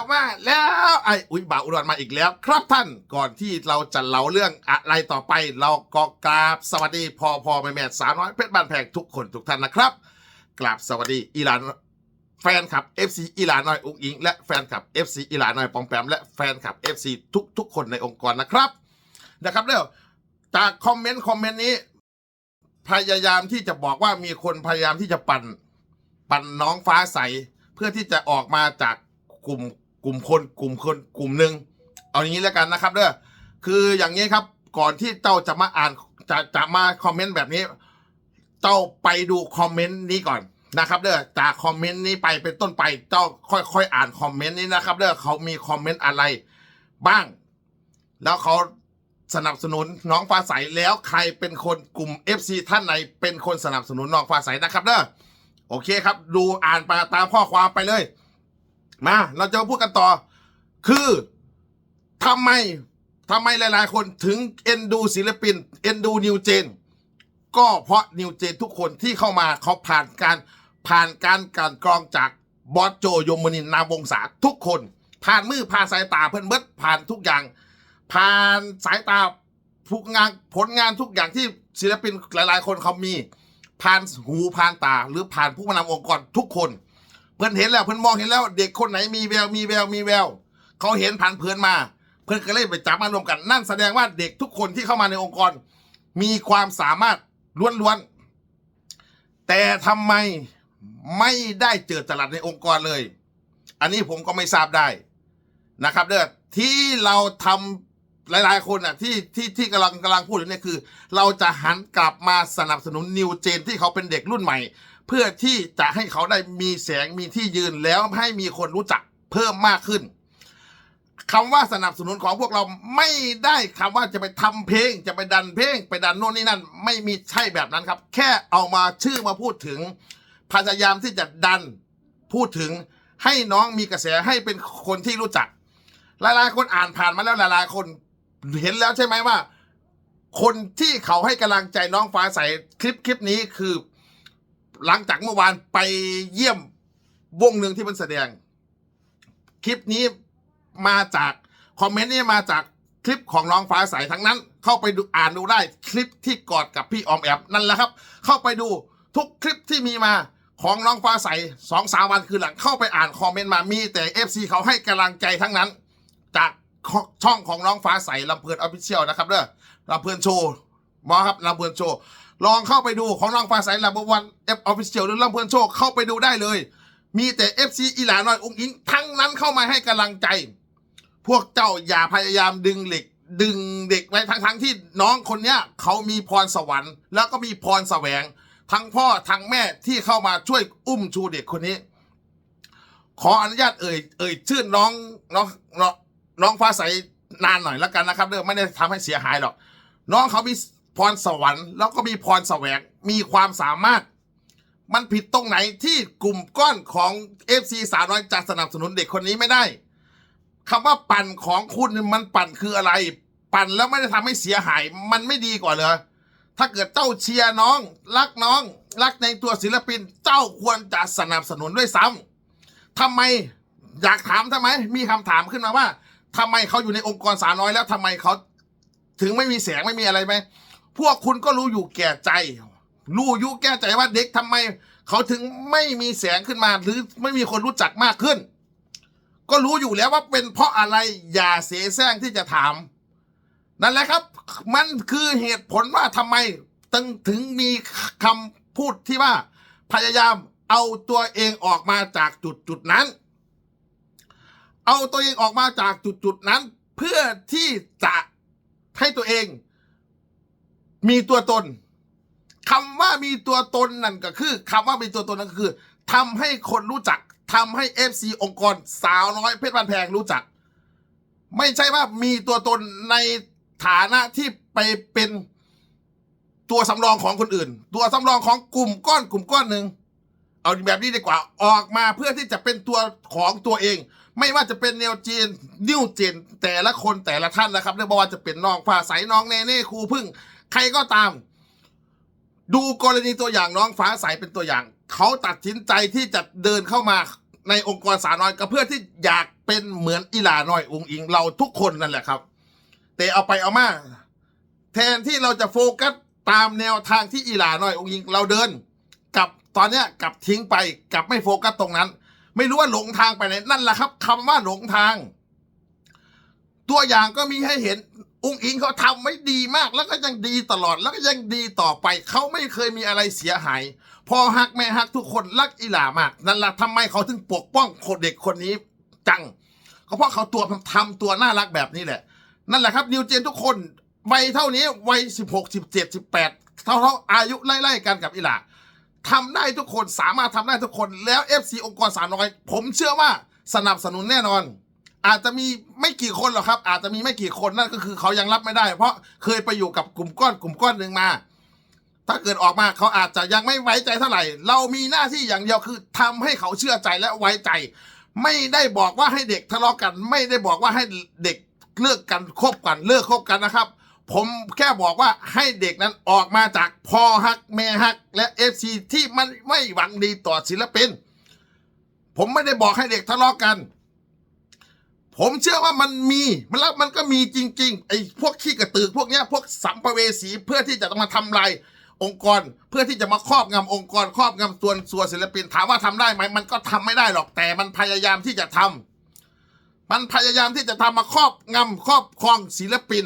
แล้วมาแล้วไอ้อุ้ยบ่าวอุดรมาอีกแล้ว ครับท่านก่อนที่เราจะเล่าเรื่องอะไรต่อไป เราก็กราบสวัสดีพอพอแม่แม่สาวน้อยเพชรบ้านแพงทุกคนทุกท่านนะครับกราบสวัสดีอีหลานแฟนคลับ FC อีหลานน้อยอุ้งอิง และแฟนคลับ FC อีหลานน้อยปองแปมและแฟนคลับ FC ทุกทุกคนในองค์กรนะครับนะครับเดี๋ยวจากคอมเมนต์คอมเมนต์นี้ พยายามที่จะบอกว่ามีคนพยายามที่จะปั่นปั่นน้องฟ้าใสเพื่อที่จะออกมาจากกลุ่ม กลุ่มคนกลุ่มคนกลุ่มหนึ่งเอาอย่างนี้แล้วกันนะครับเด้อคืออย่างนี้ครับก่อนที่เจ้าจะมาอ่านจะจะมาคอมเมนต์แบบนี้ เจ้าไปดูคอมเมนต์นี้ก่อนนะครับเด้อจากคอมเมนต์นี้ไปเป็นต้นไปเจ้าค่อยๆอ่านคอมเมนต์นี้นะครับเด้อเขามีคอมเมนต์อะไร บ้าง แล้วเขาสนับสนุนน้องฟ้าใสแล้วใครเป็นคนกลุ่ม FC ท่านไหนเป็นคนสนับสนุนน้องฟ้าใสนะครับเด้อโอเคครับ ดูอ่านไปตามข้อความไปเลย มาเราจะพูดกันต่อ คือทำไมทำไมหลาย ๆ คนถึงเอ็นดูศิลปินเอ็นดูนิวเจน ก็เพราะนิวเจนทุกคนที่เข้ามาเขาผ่านการผ่านการกลันกรองจากบอสโจยมนินนามวงศาทุกคน ผ่านมือผ่านสายตาเพื่อนเบิดผ่านทุกอย่าง ผ่านสายตาทุกงานผลงานทุกอย่างที่ศิลปินหลาย ๆ คนเขามี ผ่านหูผ่านตาหรือผ่านผู้นำองค์กรทุกคน เพื่อนเห็นแล้วเพื่อนมองเห็นแล้ว เด็กคนไหนมีแววมีแววมีแววเขาเห็นผ่านเพื่อนมา เพื่อนก็เลยไปจับมารวมกัน นั่นแสดงว่าเด็กทุกคนที่เข้ามาในองค์กร มีความสามารถล้วนๆแต่ทำไมไม่ได้เจอตลาดในองค์กรเลย อันนี้ผมก็ไม่ทราบได้นะครับเด้อที่เราทำหลาย ๆ คนอะที่ที่ที่กำลังกำลังพูดอยู่เนี่ยคือ เราจะหันกลับมาสนับสนุนนิวเจนที่เขาเป็นเด็กรุ่นใหม่ เพื่อที่จะให้เขาได้มีแสงมีที่ยืนแล้วให้มีคนรู้จักเพิ่มมากขึ้นคำว่าสนับสนุนของพวกเราไม่ได้คำว่าจะไปทำเพลง จะไปดันเพลง ไปดันโน่นนี่นั่น ไม่มีใช่แบบนั้นครับ แค่เอามาชื่อมาพูดถึง พยายามที่จะดันพูดถึงให้น้องมีกระแสให้เป็นคนที่รู้จัก หลายๆ คนอ่านผ่านมาแล้วหลายๆ คนเห็นแล้วใช่ไหมว่า คนที่เขาให้กำลังใจน้องฟ้าใสคลิปคลิปนี้คือ หลังจากเมื่อวานไปเยี่ยมวงหนึ่งที่มันแสดง คลิปนี้มาจากคอมเมนต์นี้มาจากคลิปของน้องฟ้าใสทั้งนั้น เข้าไปดูอ่านดูได้คลิปที่กอดกับพี่ออมแอมนั่นแหละครับ เข้าไปดูทุกคลิปที่มีมาของน้องฟ้าใสสองสามวันคือหลังเข้าไปอ่านคอมเมนต์มามีแต่ FC เขาให้กำลังใจทั้งนั้น จากช่องของน้องฟ้าใสลำเพลินออฟฟิเชียลนะครับเด้อลำเพลินโชว์บอครับลำเพลินโชว์ ลองเข้าไปดูของน้องฟ้าใสลำเพลินวันเอฟออฟฟิเชียลหรือลำเพลินโชว์เข้าไปดูได้เลย มีแต่ FC อีหลาน้อยองค์อิงทั้งนั้นเข้ามาให้กำลังใจ พวกเจ้าอย่าพยายามดึงเหล็ก ดึงเด็กไว้ทั้งทั้งที่น้องคนเนี้ยเขามีพรสวรรค์ แล้วก็มีพรแสวง ทั้งพ่อทั้งแม่ที่เข้ามาช่วยอุ้มชูเด็กคนนี้ ขออนุญาตเอ่ยเอ่ยชื่อน้องน้องน้องน้องฟ้าใสนานหน่อยแล้วกันนะครับเรื่อไม่ได้ทำให้เสียหายหรอก น้องเขามี พรสวรรค์แล้วก็มีพรแสวงมีความสามารถ มันผิดตรงไหนที่กลุ่มก้อนของ FC สาวน้อยจะสนับสนุนเด็กคนนี้ไม่ได้คำว่าปั่นของคุณมันปั่นคืออะไร ปั่นแล้วไม่ได้ทำให้เสียหาย มันไม่ดีกว่าเหรอถ้าเกิดเจ้าเชียร์น้อง รักน้อง รักในตัวศิลปินเจ้าควรจะสนับสนุนด้วยซ้ำทำไมอยากถามทำไม มีคำถามขึ้นมาว่าทำไมเขาอยู่ในองค์กรสาวน้อยแล้วทำไมเขาถึงไม่มีแสงไม่มีอะไรไหม พวกคุณก็รู้อยู่แก่ใจ รู้อยู่แก่ใจว่าเด็กทำไม เขาถึงไม่มีแสงขึ้นมาหรือไม่มีคนรู้จักมากขึ้น ก็รู้อยู่แล้วว่าเป็นเพราะอะไรอย่าเสแสร้งที่จะถาม นั่นแหละครับ มันคือเหตุผลว่าทำไมตึงถึงมีคำพูดที่ว่าพยายามเอาตัวเองออกมาจากจุดจุดนั้น เอาตัวเองออกมาจากจุดจุดนั้น เพื่อที่จะให้ตัวเอง มีตัวตนคำว่ามีตัวตนนั่นก็คือคำว่ามีตัวตนนั่นก็คือทำให้คนรู้จักทำให้ FC องค์กรสาวน้อยเพชรบันแพงรู้จัก ไม่ใช่ว่ามีตัวตนในฐานะที่ไปเป็นตัวสำรองของคนอื่น ตัวสำรองของกลุ่มก้อนกลุ่มก้อนหนึ่งเอาแบบนี้ดีกว่าออกมาเพื่อที่จะเป็นตัวของตัวเอง ไม่ว่าจะเป็นเนวจีนนิวเจนแต่ละคนแต่ละท่านนะครับไม่ว่าจะเป็นน้องฟ้าใสน้องเนเน่ครูพึ่ง ใครก็ตาม ดูกรณีตัวอย่างน้องฟ้าใสเป็นตัวอย่าง เขาตัดสินใจที่จะเดินเข้ามาในองค์กรสาน้อยก็เพื่อที่อยากเป็นเหมือนอีหลาน้อยองอิง เราทุกคนนั่นแหละครับ แต่เอาไปเอามา แทนที่เราจะโฟกัสตามแนวทางที่อีหลาน้อยองอิง เราเดินกับตอนเนี้ยกับทิ้งไปกับไม่โฟกัสตรงนั้น ไม่รู้ว่าหลงทางไปไหนนั่นแหละครับคำว่าหลงทาง ตัวอย่างก็มีให้เห็น องค์อิงเขาทำไว้ดีมากแล้วก็ยังดีตลอดแล้วก็ยังดีต่อไป เขาไม่เคยมีอะไรเสียหาย พอฮักแม่ฮักทุกคนรักอีหลามาก นั่นแหละทำไมเขาถึงปกป้องคนเด็กคนนี้จังก็เพราะเขาตัวทำตัวน่ารักแบบนี้แหละ นั่นแหละครับนิวเจนทุกคนวัยเท่านี้วัยสิบหกสิบเจ็ดสิบแปดเท่าเท่าอายุไล่ๆกันกับอีหลาทำได้ทุกคนสามารถทำได้ทุกคนแล้ว FC องค์กรสามน้อย ผมเชื่อว่าสนับสนุนแน่นอน อาจจะมีไม่กี่คนหรอกครับ อาจจะมีไม่กี่คนนั่นก็คือเขายังรับไม่ได้ เพราะเคยไปอยู่กับกลุ่มก้อนกลุ่มก้อนหนึ่งมา ถ้าเกิดออกมาเขาอาจจะยังไม่ไว้ใจเท่าไหร่ เรามีหน้าที่อย่างเดียวคือทำให้เขาเชื่อใจและไว้ใจ ไม่ได้บอกว่าให้เด็กทะเลาะกัน ไม่ได้บอกว่าให้เด็กเลิกกันคบกันเลิกคบกันนะครับ ผมแค่บอกว่าให้เด็กนั้นออกมาจากพ่อฮักแม่ฮัก และเอฟซีที่มันไม่หวังดีต่อศิลปิน ผมไม่ได้บอกให้เด็กทะเลาะกัน ผมเชื่อว่ามันมีมันแล้วมันก็มีจริง ๆ ไอ้พวกขี้กระตือพวกเนี้ยพวกสัมภเวสีเพื่อที่จะมาทำลายองค์กร เพื่อที่จะมาครอบงำองค์กร ครอบงำส่วนส่วนศิลปินถามว่าทำได้ไหมมันก็ทำไม่ได้หรอกแต่มันพยายามที่จะทำมันพยายามที่จะทำมาครอบงำครอบครองศิลปิน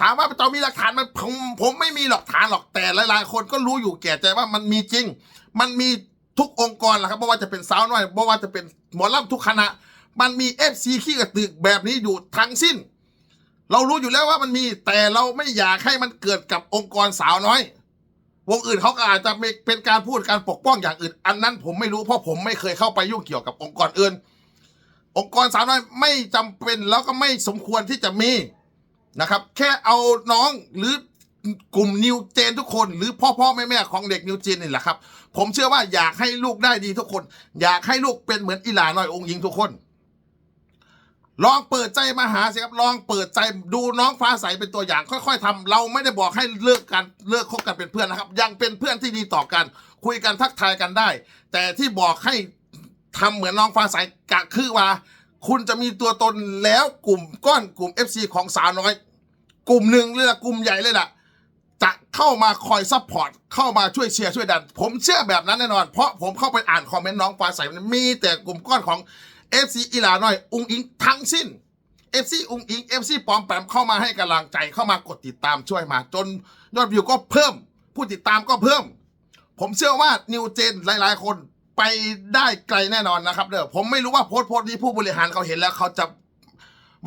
ถามว่าจะมีหลักฐานมันผมผมไม่มีหลักฐานหรอกแต่หลายๆคนก็รู้อยู่แก่ใจว่ามันมีจริง มันมีทุกองค์กรแหละครับไม่ว่าจะเป็นสาวน้อยไม่ว่าจะเป็นหมอลำทุกคณะ มันมีเอฟซีขี้กระตึกแบบนี้อยู่ทั้งสิ้น เรารู้อยู่แล้วว่ามันมีแต่เราไม่อยากให้มันเกิดกับองค์กรสาวน้อย วงอื่นเขาก็อาจจะเป็นการพูดการปกป้องอย่างอื่น อันนั้นผมไม่รู้เพราะผมไม่เคยเข้าไปยุ่งเกี่ยวกับองค์กรอื่น องค์กรสาวน้อยไม่จำเป็นแล้วก็ไม่สมควรที่จะมีนะครับ แค่เอาน้องหรือกลุ่มนิวเจนทุกคนหรือพ่อพ่อแม่แม่ของเด็กนิวเจนนี่แหละครับ ผมเชื่อว่าอยากให้ลูกได้ดีทุกคน อยากให้ลูกเป็นเหมือนอีหลาน้อยองค์หญิงทุกคน ลองเปิดใจมาหาสิครับ ลองเปิดใจดูน้องฟ้าใสเป็นตัวอย่าง ค่อย ๆทำเราไม่ได้บอกให้เลิกกันเลิกคบกันเป็นเพื่อนนะครับ ยังเป็นเพื่อนที่ดีต่อกัน คุยกันทักทายกันได้ แต่ที่บอกให้ทำเหมือนน้องฟ้าใสกะคือว่า คุณจะมีตัวตนแล้วกลุ่มก้อนกลุ่ม FC ของสาวน้อย กลุ่มหนึ่งเลยละกลุ่มใหญ่เลยละจะเข้ามาคอยซัพพอร์ตเข้ามาช่วยเชียร์ช่วยดัน ผมเชื่อแบบนั้นแน่นอน เพราะผมเข้าไปอ่านคอมเมนต์น้องฟ้าใสมีแต่กลุ่มก้อนของ FC อีหลาน้อย อุงอิงทั้งสิ้น FC อุงอิง FC ปอมแปมเข้ามาให้กำลังใจเข้ามากดติดตามช่วยมา จนยอดวิวก็เพิ่ม ผู้ติดตามก็เพิ่ม ผมเชื่อว่านิวเจนหลาย ๆ คนไปได้ไกลแน่นอนนะครับ เด้อผมไม่รู้ว่าโพสต์โพสต์นี้ผู้บริหารเขาเห็นแล้วเขาจะ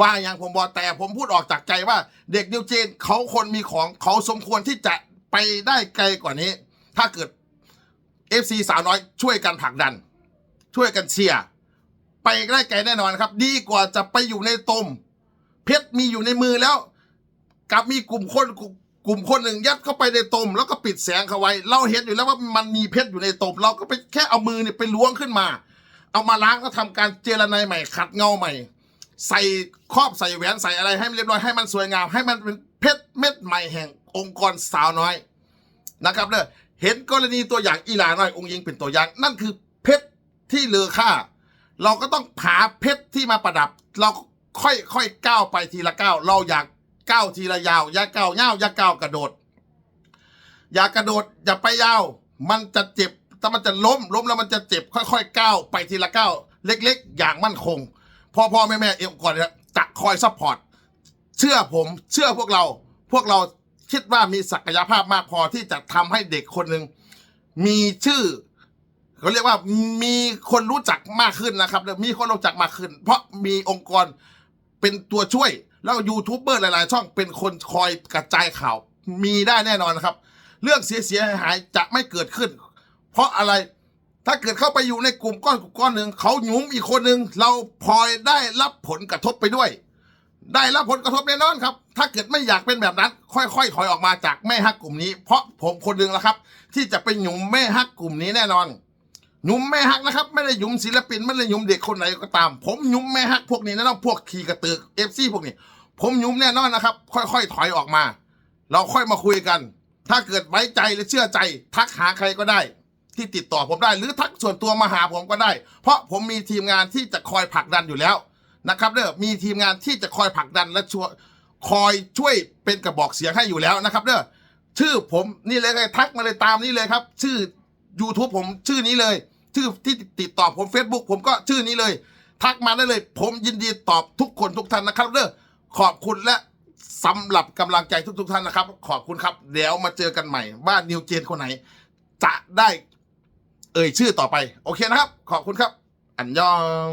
ว่าอย่างผมบอกแต่ผมพูดออกจากใจว่าเด็กนิวเจนเขาคนมีของเขาสมควรที่จะไปได้ไกลกว่านี้ ถ้าเกิด FC สาวน้อยช่วยกันผลักดัน ช่วยกันเชียร์ ไปได้ไกลแน่นอนครับ ดีกว่าจะไปอยู่ในตม เพชรมีอยู่ในมือแล้วกลับมีกลุ่มคนกลุ่มคนหนึ่งยัดเข้าไปในตม แล้วก็ปิดแสงเขาไว้ เราเห็นอยู่แล้วว่ามันมีเพชรอยู่ในตม เราก็ไปแค่เอามือเนี่ยไปล้วงขึ้นมา เอามาล้างก็ทำการเจรไนใหม่ขัดเงาใหม่ ใส่ครอบใส่แหวนใส่อะไรให้มันเรียบร้อยให้มันสวยงามให้มันเป็นเพชรเม็ดใหม่แห่งองค์กรสาวน้อยนะครับเด้อเห็นกรณีตัวอย่างอีลาน้อยองค์ยิงเป็นตัวอย่าง นั่นคือเพชรที่เลอค่า เราก็ต้องหาเพชรที่มาประดับ เราค่อยค่อยก้าวไปทีละก้าวเราอยากก้าวทีละยาว อย่าก้าวเงาวอย่าก้าวกระโดด อย่ากระโดดอย่าไปยาว มันจะเจ็บถ้ามันจะล้มล้มแล้วมันจะเจ็บค่อยๆก้าวไปทีละก้าวเล็ก ๆ อย่างมั่นคงพ่อพ่อแม่แม่เอ็มก่อนจะคอยซัพพอร์ตเชื่อผมเชื่อพวกเรา พวกเราคิดว่ามีศักยภาพมากพอที่จะทำให้เด็กคนหนึ่งมีชื่อ เขาเรียกว่ามีคนรู้จักมากขึ้นนะครับมีคนรู้จักมากขึ้น เพราะมีองค์กรเป็นตัวช่วย แล้วยูทูบเบอร์หลาย ๆ ช่องเป็นคนคอยกระจายข่าว มีได้แน่นอนนะครับ เรื่องเสียหายจะไม่เกิดขึ้น เพราะอะไรถ้าเกิดเข้าไปอยู่ในกลุ่มก้อนกลุ่มก้อนหนึ่งเขาหยุมอีกคนหนึ่งเราพลอยได้รับผลกระทบไปด้วย ได้รับผลกระทบแน่นอนครับ ถ้าเกิดไม่อยากเป็นแบบนั้น ค่อยๆถอยออกมาจากแม่ฮักกลุ่มนี้ เพราะผมคนหนึ่งแล้วครับ ที่จะไปหยุมแม่ฮักกลุ่มนี้แน่นอน หยุมแม่ฮักนะครับ ไม่ได้หยุมศิลปิน ไม่ได้หยุมเด็กคนไหนก็ตาม ผมหยุมแม่ฮักพวกนี้แน่นอนพวกขี่กระตือกเอฟซีพวกนี้ ผมหยุมแน่นอนนะครับ ค่อยๆ ถอยออกมา เราค่อยมาคุยกัน ถ้าเกิดไว้ใจหรือเชื่อใจ ทักหาใครก็ได้ ที่ติดต่อผมได้ หรือทักส่วนตัวมาหาผมก็ได้ เพราะผมมีทีมงานที่จะคอยผลักดันอยู่แล้วนะครับเด้อมีทีมงานที่จะคอยผลักดันและช่วยคอยช่วยเป็นกระบอกเสียงให้อยู่แล้วนะครับเด้อชื่อผมนี่เลยทักมาเลยตามนี้เลยครับ ชื่อ YouTube ผมชื่อนี้เลย ชื่อที่ติดต่อผม Facebook ผมก็ชื่อนี้เลย ทักมาได้เลย ผมยินดีตอบทุกคนทุกท่านนะครับเด้อขอบคุณและสำหรับกำลังใจทุก ๆ ท่านนะครับ ขอบคุณครับ เดี๋ยวมาเจอกันใหม่บ้านนิวเจนคนไหน จะได้เอ่ยชื่อต่อไป โอเคนะครับ ขอบคุณครับ อันยอง